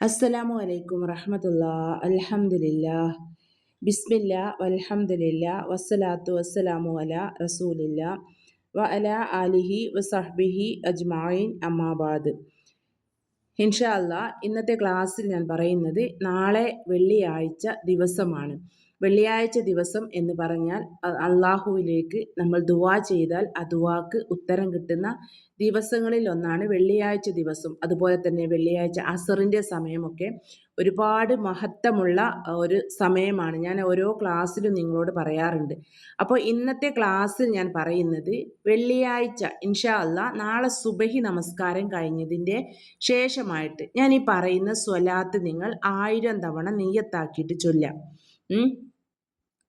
അസ്സലാമു അലൈക്കും വറഹമത്തുള്ള അൽഹംദുലില്ല ബിസ്മില്ല വൽഹംദുലില്ല വസ്സലാത്തു വസ്സലാമു അല റസൂലില്ല വ അല ആലിഹി വസഹ്ബിഹി അജ്മായിൻ അമ്മാബാദ് ഇൻഷാ അല്ലാ ഇന്നത്തെ ക്ലാസ്സിൽ ഞാൻ പറയുന്നത് നാളെ വെള്ളിയാഴ്ച ദിവസമാണ്. വെള്ളിയാഴ്ച ദിവസം എന്ന് പറഞ്ഞാൽ അള്ളാഹുവിലേക്ക് നമ്മൾ ദുവാ ചെയ്താൽ ആ ദുവാക്ക് ഉത്തരം കിട്ടുന്ന ദിവസങ്ങളിൽ ഒന്നാണ് വെള്ളിയാഴ്ച ദിവസം. അതുപോലെ തന്നെ വെള്ളിയാഴ്ച അസറിന്റെ സമയമൊക്കെ ഒരുപാട് മഹത്വമുള്ള ഒരു സമയമാണ്. ഞാൻ ഓരോ ക്ലാസ്സിലും നിങ്ങളോട് പറയാറുണ്ട്. അപ്പോൾ ഇന്നത്തെ ക്ലാസ്സിൽ ഞാൻ പറയുന്നത് വെള്ളിയാഴ്ച ഇൻഷാ അല്ല നാളെ സുബഹി നമസ്കാരം കഴിഞ്ഞതിന്റെ ശേഷമായിട്ട് ഞാൻ ഈ പറയുന്ന സ്വലാത്ത് നിങ്ങൾ ആയിരം തവണ നെയ്യത്താക്കിയിട്ട് ചൊല്ലാം.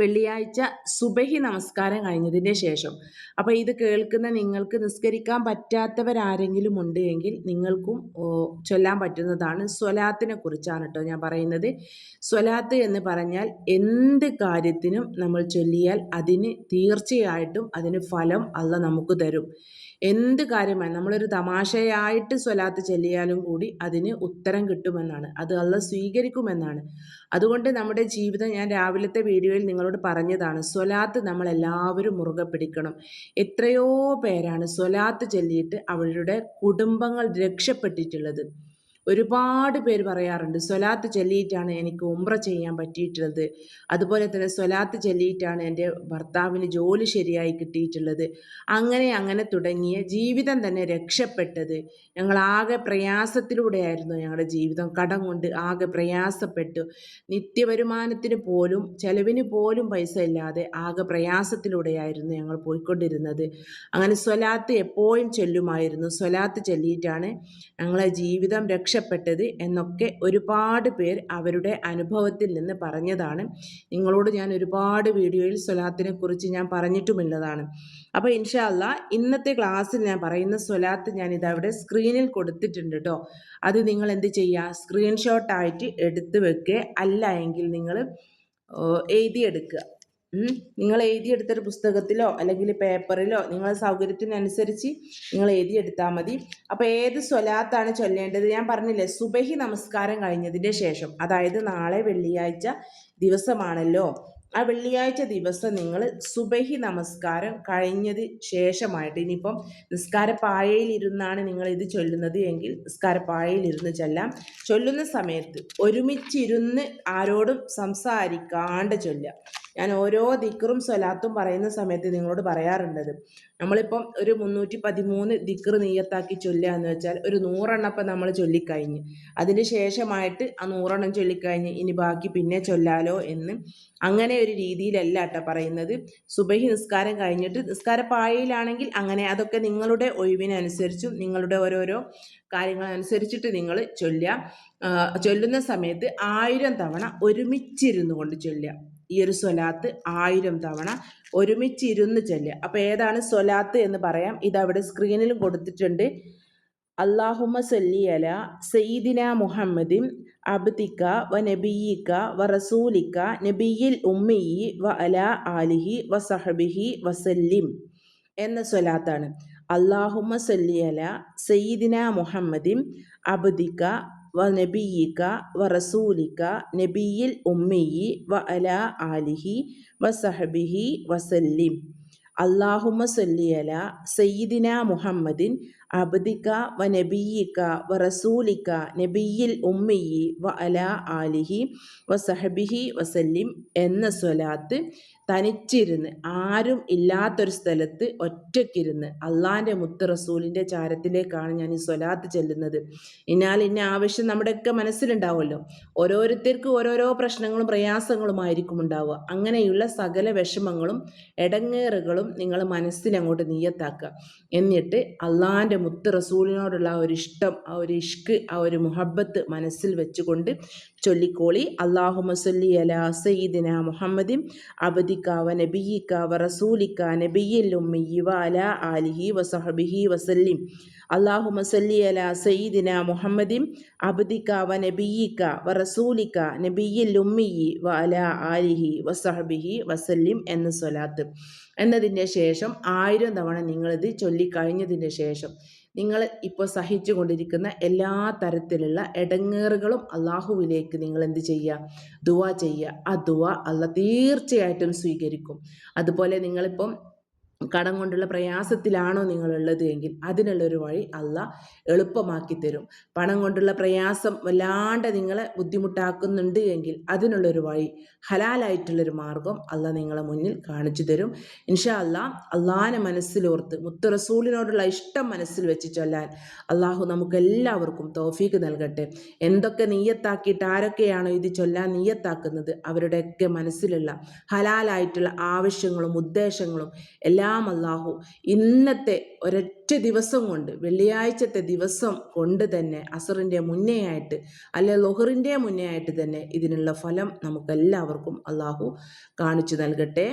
വെള്ളിയാഴ്ച സുബഹി നമസ്കാരം കഴിഞ്ഞതിന്റെ ശേഷം. അപ്പോൾ ഇത് കേൾക്കുന്ന നിങ്ങൾക്ക് നിസ്കരിക്കാൻ പറ്റാത്തവരാരെങ്കിലും ഉണ്ട് എങ്കിൽ നിങ്ങൾക്കും ചൊല്ലാൻ പറ്റുന്നതാണ് സ്വലാത്തിനെ കുറിച്ചാണ് കേട്ടോ ഞാൻ പറയുന്നത്. സ്വലാത്ത് എന്ന് പറഞ്ഞാൽ എന്ത് കാര്യത്തിനും നമ്മൾ ചൊല്ലിയാൽ അതിന് തീർച്ചയായിട്ടും അതിന് ഫലം അല്ല നമുക്ക് തരും. എന്ത് കാര്യമാണ് നമ്മളൊരു തമാശയായിട്ട് സ്വലാത്ത് ചെല്ലിയാലും കൂടി അതിന് ഉത്തരം കിട്ടുമെന്നാണ്. അത് അല്ല സ്വീകരിക്കുമെന്നാണ്. അതുകൊണ്ട് നമ്മുടെ ജീവിതം ഞാൻ രാവിലത്തെ വീഡിയോയിൽ നിങ്ങളോട് പറഞ്ഞതാണ് സ്വലാത്ത് നമ്മളെല്ലാവരും മുറുകെ പിടിക്കണം. എത്രയോ പേരാണ് സ്വലാത്ത് ചൊല്ലിയിട്ട് അവരുടെ കുടുംബങ്ങൾ രക്ഷപ്പെട്ടിട്ടുള്ളത്. ഒരുപാട് പേര് പറയാറുണ്ട് സ്വലാത്ത് ചൊല്ലിയിട്ടാണ് എനിക്ക് ഉമ്ര ചെയ്യാൻ പറ്റിയിട്ടുള്ളത്. അതുപോലെ തന്നെ സ്വലാത്ത് ചൊല്ലിയിട്ടാണ് എന്റെ ഭർത്താവിന് ജോലി ശരിയായി കിട്ടിയിട്ടുള്ളത്. അങ്ങനെ അങ്ങനെ തുടങ്ങിയ ജീവിതം തന്നെ രക്ഷപ്പെട്ടത്. ഞങ്ങൾ ആകെ പ്രയാസത്തിലൂടെയായിരുന്നു ഞങ്ങളുടെ ജീവിതം. കടം കൊണ്ട് ആകെ പ്രയാസപ്പെട്ടു. നിത്യവരുമാനത്തിന് പോലും ചെലവിന് പോലും പൈസ ഇല്ലാതെ ആകെ പ്രയാസത്തിലൂടെയായിരുന്നു ഞങ്ങൾ പോയിക്കൊണ്ടിരുന്നത്. അങ്ങനെ സ്വലാത്ത് എപ്പോഴും ചൊല്ലുമായിരുന്നു. സ്വലാത്ത് ചൊല്ലിയിട്ടാണ് ഞങ്ങളെ ജീവിതം രക്ഷ രക്ഷപ്പെട്ടത് എന്നൊക്കെ ഒരുപാട് പേർ അവരുടെ അനുഭവത്തിൽ നിന്ന് പറഞ്ഞതാണ്. നിങ്ങളോട് ഞാൻ ഒരുപാട് വീഡിയോയിൽ സ്വലാത്തിനെ കുറിച്ച് ഞാൻ പറഞ്ഞിട്ടുമുള്ളതാണ് അപ്പോൾ ഇൻഷാല്ല ഇന്നത്തെ ക്ലാസ്സിൽ ഞാൻ പറയുന്ന സ്വലാത്ത് ഞാൻ ഇതവിടെ സ്ക്രീനിൽ കൊടുത്തിട്ടുണ്ട് കേട്ടോ അത് നിങ്ങൾ എന്ത് ചെയ്യുക സ്ക്രീൻഷോട്ടായിട്ട് എടുത്ത് വെക്കുക അല്ല എങ്കിൽ നിങ്ങൾ എഴുതിയെടുക്കുക. നിങ്ങൾ എഴുതിയെടുത്തൊരു പുസ്തകത്തിലോ അല്ലെങ്കിൽ പേപ്പറിലോ നിങ്ങളെ സൗകര്യത്തിനനുസരിച്ച് നിങ്ങൾ എഴുതിയെടുത്താൽ മതി. അപ്പോൾ ഏത് സ്വലാത്താണ് ചൊല്ലേണ്ടത്? ഞാൻ പറഞ്ഞില്ലേ സുബഹി നമസ്കാരം കഴിഞ്ഞതിന്റെ ശേഷം അതായത് നാളെ വെള്ളിയാഴ്ച ദിവസമാണല്ലോ. ആ വെള്ളിയാഴ്ച ദിവസം നിങ്ങൾ സുബഹി നമസ്കാരം കഴിഞ്ഞത് ശേഷമായിട്ട് ഇനിയിപ്പം നിസ്കാരപ്പായയിലിരുന്നാണ് നിങ്ങൾ ഇത് ചൊല്ലുന്നത് എങ്കിൽ നിസ്കാരപ്പായയിലിരുന്ന് ചൊല്ലാം. ചൊല്ലുന്ന സമയത്ത് ഒരുമിച്ചിരുന്ന് ആരോടും സംസാരിക്കാണ്ട് ചൊല്ലാം ഞാൻ ഓരോ ദിക്കറും സ്വലാത്തും പറയുന്ന സമയത്ത് നിങ്ങളോട് പറയാറുണ്ടത്. നമ്മളിപ്പം ഒരു മുന്നൂറ്റി പതിമൂന്ന് ദിക്കർ നീയത്താക്കി ചൊല്ലുക എന്ന് വെച്ചാൽ ഒരു നൂറെണ്ണം ഇപ്പം നമ്മൾ ചൊല്ലിക്കഴിഞ്ഞ്. അതിന് ശേഷമായിട്ട് ആ നൂറെണ്ണം ചൊല്ലിക്കഴിഞ്ഞ് ഇനി ബാക്കി പിന്നെ ചൊല്ലാലോ എന്ന് അങ്ങനെ ഒരു രീതിയിലല്ല കേട്ടോ പറയുന്നത്. സുബഹി നിസ്കാരം കഴിഞ്ഞിട്ട് നിസ്കാര പായയിലാണെങ്കിൽ അങ്ങനെ അതൊക്കെ നിങ്ങളുടെ ഒഴിവിനനുസരിച്ചും നിങ്ങളുടെ ഓരോരോ കാര്യങ്ങളനുസരിച്ചിട്ട് നിങ്ങൾ ചൊല്ലുക. ചൊല്ലുന്ന സമയത്ത് ആയിരം തവണ ഒരുമിച്ചിരുന്നു കൊണ്ട് ചൊല്ലുക. ഈ ഒരു സ്വലാത്ത് ആയിരം തവണ ഒരുമിച്ച് ഇരുന്ന് ചെല്ലുക അപ്പോൾ ഏതാണ് സ്വലാത്ത് എന്ന് പറയാം. ഇതവിടെ സ്ക്രീനിലും കൊടുത്തിട്ടുണ്ട്. അള്ളാഹുമ സല്ലി അല സയ്യിദിന മുഹമ്മദിൻ അബ്ദിക്ക വ നബിയിക്ക വ റസൂലിക്ക നബിയിൽ ഉമ്മിയി വ അല ആലിഹി വ സഹബിഹി വസല്ലിം എന്ന സ്വലാത്താണ്. അള്ളാഹുമ സല്ലി അല സയ്യിദിന മുഹമ്മദിൻ അബ്ദിക്ക വ നബിയിക വ റസൂലിക നബിയിൽ ഉമ്മിയി വ അല ആലിഹി വ സഹബിഹി വസല്ലിം. അള്ളാഹുമ സല്ലിയല സയ്യിദിന മുഹമ്മദിൻ അബ്ദിക വ നബിയിക്ക വ റസൂലിക്ക നബിയിൽ ഉമ്മിയി വ അല ആലിഹി വ സഹബിഹി വസല്ലിം എന്ന സ്വലാത്ത് തനിച്ചിരുന്ന്. ആരും ഇല്ലാത്തൊരു സ്ഥലത്ത് ഒറ്റയ്ക്കിരുന്ന് അള്ളാന്റെ മുത്ത് റസൂലിന്റെ ചാരത്തിലേക്കാണ് ഞാൻ ഈ സ്വലാത്ത് ചെല്ലുന്നത്. എന്നാൽ ഇന്ന ആവശ്യം നമ്മുടെയൊക്കെ മനസ്സിലുണ്ടാവുമല്ലോ. ഓരോരുത്തർക്കും ഓരോരോ പ്രശ്നങ്ങളും പ്രയാസങ്ങളും പ്രയാസങ്ങളുമായിരിക്കും ഉണ്ടാവുക. അങ്ങനെയുള്ള സകല വിഷമങ്ങളും ഇടങ്ങേറുകളും നിങ്ങൾ മനസ്സിലങ്ങോട്ട് നീയത്താക്കുക എന്നിട്ട് അള്ളാന്റെ മുത്ത് റസൂലിനോടുള്ള ആ ഒരു ഇഷ്ടം ആ ഒരു ഇഷ്ക് ആ ഒരു മുഹബത്ത് മനസ്സിൽ വെച്ചുകൊണ്ട് ചൊല്ലിക്കോളി. അള്ളാഹു മസല്ലി അല സയ്യിദിന മുഹമ്മദിൻ അബദിക്കാവ നബിയിക്കാവ റസൂലിക്ക നബിയിൽ ഉമ്മി വ അല ആലിഹി വസഹബിഹി വസല്ലിം. അള്ളാഹു മസല്ലി അല സയ്യിദിന മുഹമ്മദിൻ അബദിക്ക വ നബിയിക്ക വ റസൂലിക്ക നബിയിൽ ഉമ്മിയി വ അല ആലിഹി വസഹബിഹി വസല്ലിം എന്ന സ്വലാത്ത്. എന്നതിന്റെ ശേഷം ആയിരം തവണ നിങ്ങളിത് ചൊല്ലിക്കഴിഞ്ഞതിന്റെ ശേഷം നിങ്ങൾ ഇപ്പോൾ സഹിച്ചു കൊണ്ടിരിക്കുന്ന എല്ലാ തരത്തിലുള്ള ഇടങ്ങേറുകളും അള്ളാഹുവിലേക്ക് നിങ്ങൾ എന്ത് ചെയ്യുക? ദുവ ചെയ്യുക. ആ ദുവ അല്ല തീർച്ചയായിട്ടും സ്വീകരിക്കും. അതുപോലെ നിങ്ങളിപ്പം കടം കൊണ്ടുള്ള പ്രയാസത്തിലാണോ നിങ്ങളുള്ളത് എങ്കിൽ അതിനുള്ളൊരു വഴി അല്ല എളുപ്പമാക്കി തരും. പണം കൊണ്ടുള്ള പ്രയാസം വല്ലാണ്ട് നിങ്ങളെ ബുദ്ധിമുട്ടാക്കുന്നുണ്ട് എങ്കിൽ അതിനുള്ളൊരു വഴി ഹലാലായിട്ടുള്ളൊരു മാർഗം അല്ല നിങ്ങളെ മുന്നിൽ കാണിച്ചു തരും. ഇൻഷാ അല്ല അള്ളാഹാനെ മനസ്സിലോർത്ത് മുത്തുറസൂലിനോടുള്ള ഇഷ്ടം മനസ്സിൽ വെച്ച് ചൊല്ലാൻ അള്ളാഹു നമുക്കെല്ലാവർക്കും തോഫീക്ക് നൽകട്ടെ. എന്തൊക്കെ നീയത്താക്കിയിട്ട് ആരൊക്കെയാണോ ഇത് ചൊല്ലാൻ നീയത്താക്കുന്നത് അവരുടെയൊക്കെ മനസ്സിലുള്ള ഹലാലായിട്ടുള്ള ആവശ്യങ്ങളും ഉദ്ദേശങ്ങളും എല്ലാം എല്ലാം അള്ളാഹു ഇന്നത്തെ ഒരൊറ്റ ദിവസം കൊണ്ട് വെള്ളിയാഴ്ചത്തെ ദിവസം കൊണ്ട് തന്നെ അസറിന്റെ മുന്നേ ആയിട്ട് അല്ലെ ലൊഹറിന്റെ മുന്നേ ആയിട്ട് തന്നെ ഇതിനുള്ള ഫലം നമുക്കെല്ലാവർക്കും അള്ളാഹു കാണിച്ചു നൽകട്ടെ.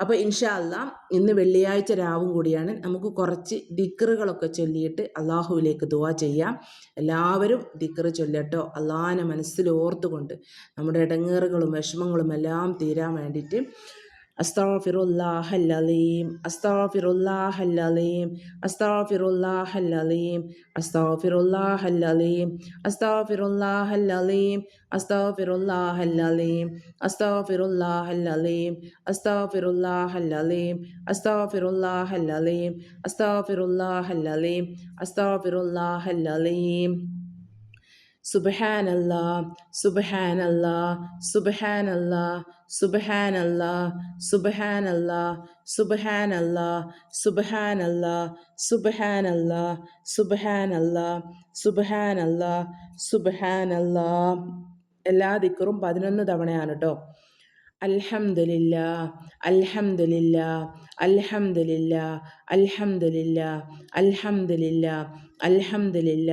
അപ്പോൾ ഇൻഷാ അല്ലാ ഇന്ന് വെള്ളിയാഴ്ച രാവും കൂടിയാണ്. നമുക്ക് കുറച്ച് ദിക്കറുകളൊക്കെ ചൊല്ലിയിട്ട് അള്ളാഹുവിലേക്ക് ദുവാ ചെയ്യാം. എല്ലാവരും ദിക്കറ് ചൊല്ലട്ടോ. അള്ളാഹാനെ മനസ്സിൽ ഓർത്തുകൊണ്ട് നമ്മുടെ ഇടങ്ങേറുകളും വിഷമങ്ങളും എല്ലാം തീരാൻ വേണ്ടിയിട്ട് Astaghfirullah al-alim, astaghfirullah al-alim, astaghfirullah al-alim, astaghfirullah al-alim, astaghfirullah al-alim, astaghfirullah al-alim, astaghfirullah al-alim, astaghfirullah al-alim, astaghfirullah al-alim, astaghfirullah al-alim, astaghfirullah al-alim. സുബഹാനല്ലാ സുബഹാനല്ലാ സുബഹാനല്ലാ സുബഹാനല്ലാ സുബഹാനല്ലാ സുബഹാനല്ലാ സുബഹാനല്ലാ സുബഹാനല്ലാ സുബഹാനല്ലാ സുബഹാനല്ലാ സുബഹാനല്ലാ എല്ലാ ദിക്കറും പതിനൊന്ന് തവണയാണ് കേട്ടോ അൽഹംദുലില്ല അൽഹംദുലില്ല അൽഹംദുലില്ല അൽഹംദുലില്ല അൽഹംദുലില്ല അൽഹംദുലില്ല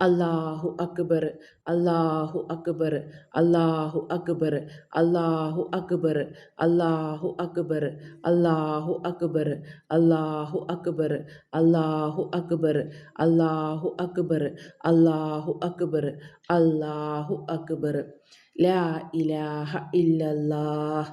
അല്ലാഹു അക്ബർ അല്ലാഹു അക്ബർ അല്ലാഹു അക്ബർ അല്ലാഹു അക്ബർ അല്ലാഹു അക്ബർ അല്ലാഹു അക്ബർ അല്ലാഹു അക്ബർ അല്ലാഹു അക്ബർ അല്ലാഹു അക്ബർ അല്ലാഹു അക്ബർ അല്ലാഹു അക്ബർ ലാ ഇലാഹ ഇല്ലല്ലാഹ്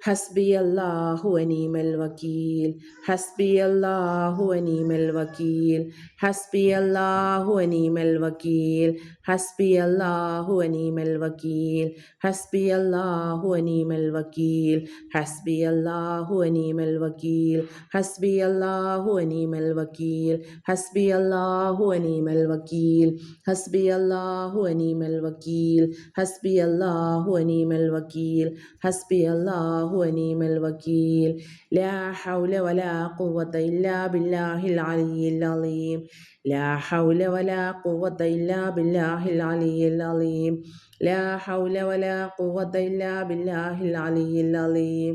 ഹസ്ബി അല്ലാഹു അനീമൽ വക്കീൽ ഹസ്ബി അല്ലാഹു അനീമൽ വക്കീൽ ഹസ്ബി അല്ലാഹു അനീമൽ വക്കീൽ ഹസ്ബി അല്ലാഹു അനീമൽ വക്കീൽ ഹസ്ബി അല്ലാഹു അനീമൽ വക്കീൽ ഹസ്ബി അല്ലാഹു അനീമൽ വക്കീൽ ഹസ്ബി അല്ലാഹു അനീമൽ വക്കീൽ ഹസ്ബി അല്ലാഹു അനീമൽ വക്കീൽ ഹസ്ബി അല്ലാഹു അനീമൽ വക്കീൽ ഹസ്ബി അല്ലാഹു അനീമൽ വക്കീൽ ഹസ്ബി അല്ലാഹു അള്ളാഹു അനീമൽ വക്കീൽ. ലാ ഹൗല വലാ ഖുവത ഇല്ലാ ബില്ലാഹിൽ അലിയിൽ അലീം. ലാ ഹൗല വലാ ഖുവത ഇല്ലാ ബില്ലാഹിൽ അലിയിൽ അലീം. ലാ ഹൗല വലാ ഖുവത ഇല്ലാ ബില്ലാഹിൽ അലിയിൽ അലീം.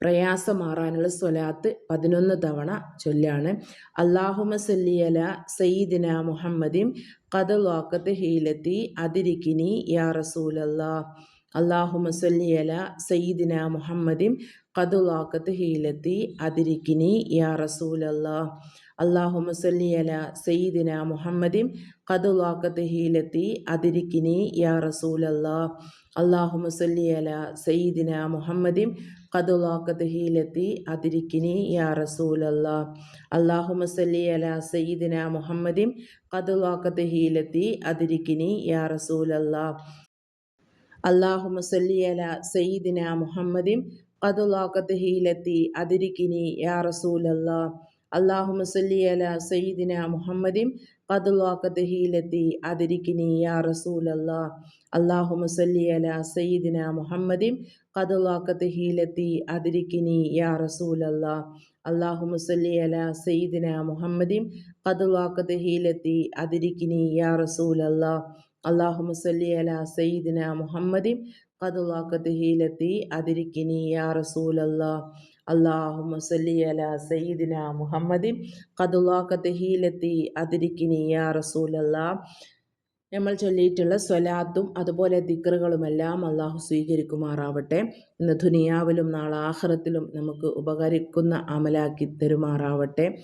പ്രയാസം മാറാനുള്ള സ്വലാത്ത് പതിനൊന്ന് തവണ ചൊല്ലാണ്. അള്ളാഹുമ സല്ലിയല സയ്യിദിന മുഹമ്മദിം കഥ വാക്കത്ത് ഹീലത്തി അതിരിക്കിനി യാ റസൂലല്ലാ. അള്ളാഹുമ സല്ലിയല സയ്യിദിന മുഹമ്മദിം കഥ വാക്കത്ത് ഹീലത്തി അതിരിക്കിനി യാ റസൂലല്ലാ. അള്ളാഹുമ സല്ലിയല സയ്യിദിന മുഹമ്മദിം കതുലാക്കത്ത് ഹീലത്തി അതിരിക്കിനി യാ റസൂലല്ലാ അള്ളാഹുമ സല്ലിയല സയ്യിദിന മുഹമ്മദിം കതുലാക്കത്ത് ഹീലത്തി അതിരിക്കിനി യാ റസൂലല്ലാ അള്ളാഹുമ സല്ലിയല സയ്യിദിന മുഹമ്മദിം കതുലാക്കത്ത് ഹീലത്തി അതിരിക്കിനി യാ റസൂലല്ലാ അള്ളാഹുമ സല്ലിയല സയ്യിദിന മുഹമ്മദിം കതുലാക്കത്ത് ഹീലത്തി അതിരിക്കിനി യാ റസൂലല്ലാ അള്ളാഹുമ സല്ലിയല സയ്യിദിന മുഹമ്മദിൻ കതുലാക്കത്ത് ഹീലത്തി അതിരിക്കിനി യാ റസൂലല്ലാ. അള്ളാഹുമ സല്ലിയല സയ്യിദിന മുഹമ്മദിൻ കതുലാക്കത്ത് ഹീലത്തി അതിരിക്കിനി യാ റസൂലല്ലാ. അള്ളാഹുമ സല്ലിയല സയ്യിദിന മുഹമ്മദിൻ കതുലാക്കത്ത് ഹീലത്തി അതിരിക്കിനി യാ റസൂലല്ലാ. അള്ളാഹുമ സല്ലി അല സയ്യിദിന മുഹമ്മദിൻ കതുലാക്കത്ത് ഹീലത്തി അതിരിക്കിനി യാ റസൂലല്ലാ. അള്ളാഹുമ സല്ലി അല സയ്യിദിന മുഹമ്മദി. കതുലാക്കത്ത് ഹീലത്തി അതിരിക്കിനി യാ റസൂലല്ലാ. നമ്മൾ ചൊല്ലിയിട്ടുള്ള സ്വലാത്തും അതുപോലെ ദിക്റുകളുമെല്ലാം അള്ളാഹു സ്വീകരിക്കുമാറാവട്ടെ. ഇന്ന് ദുനിയാവിലും നാളെ ആഹ്റത്തിലും നമുക്ക് ഉപകരിക്കുന്ന അമലാക്കി തരുമാറാവട്ടെ.